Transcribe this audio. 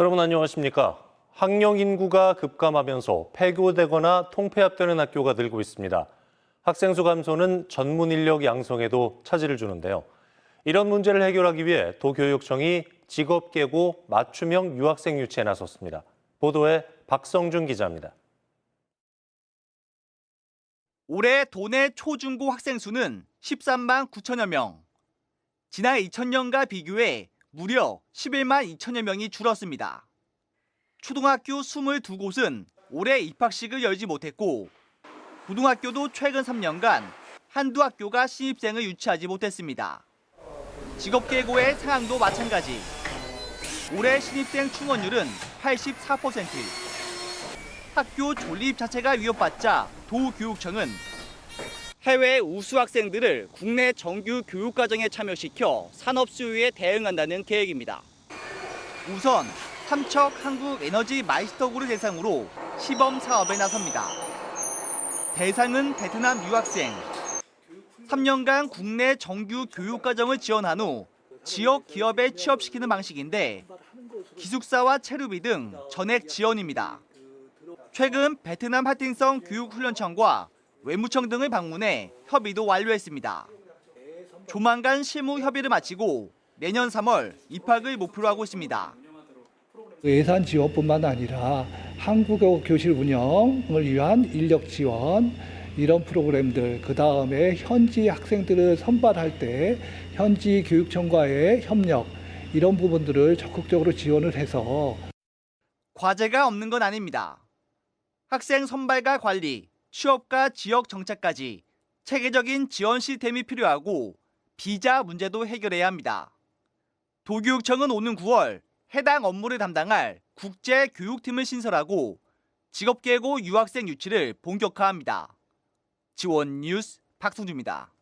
여러분 안녕하십니까? 학령 인구가 급감하면서 폐교되거나 통폐합되는 학교가 늘고 있습니다. 학생 수 감소는 전문 인력 양성에도 차질을 주는데요. 이런 문제를 해결하기 위해 도교육청이 직업 계고 맞춤형 유학생 유치에 나섰습니다. 보도에 박성준 기자입니다. 올해 도내 초중고 학생 수는 13만 9천여 명. 지난 2000년과 비교해 무려 11만 2천여 명이 줄었습니다. 초등학교 22곳은 올해 입학식을 열지 못했고 고등학교도 최근 3년간 한두 학교가 신입생을 유치하지 못했습니다. 직업계고의 상황도 마찬가지. 올해 신입생 충원율은 84%. 학교 존립 자체가 위협받자 도교육청은 해외 우수 학생들을 국내 정규 교육과정에 참여시켜 산업 수요에 대응한다는 계획입니다. 우선 삼척 한국 에너지 마이스터고를 대상으로 시범 사업에 나섭니다. 대상은 베트남 유학생. 3년간 국내 정규 교육과정을 지원한 후 지역 기업에 취업시키는 방식인데 기숙사와 체류비 등 전액 지원입니다. 최근 베트남 하팅성 교육훈련청과 외무청 등을 방문해 협의도 완료했습니다. 조만간 실무 협의를 마치고 내년 3월 입학을 목표로 하고 있습니다. 예산 지원뿐만 아니라 한국어 교실 운영을 위한 인력 지원 이런 프로그램들 그 다음에 현지 학생들을 선발할 때 현지 교육청과의 협력 이런 부분들을 적극적으로 지원을 해서 과제가 없는 건 아닙니다. 학생 선발과 관리, 취업과 지역 정착까지 체계적인 지원 시스템이 필요하고 비자 문제도 해결해야 합니다. 도교육청은 오는 9월 해당 업무를 담당할 국제교육팀을 신설하고 직업계고 유학생 유치를 본격화합니다. 지원 뉴스 박성주입니다.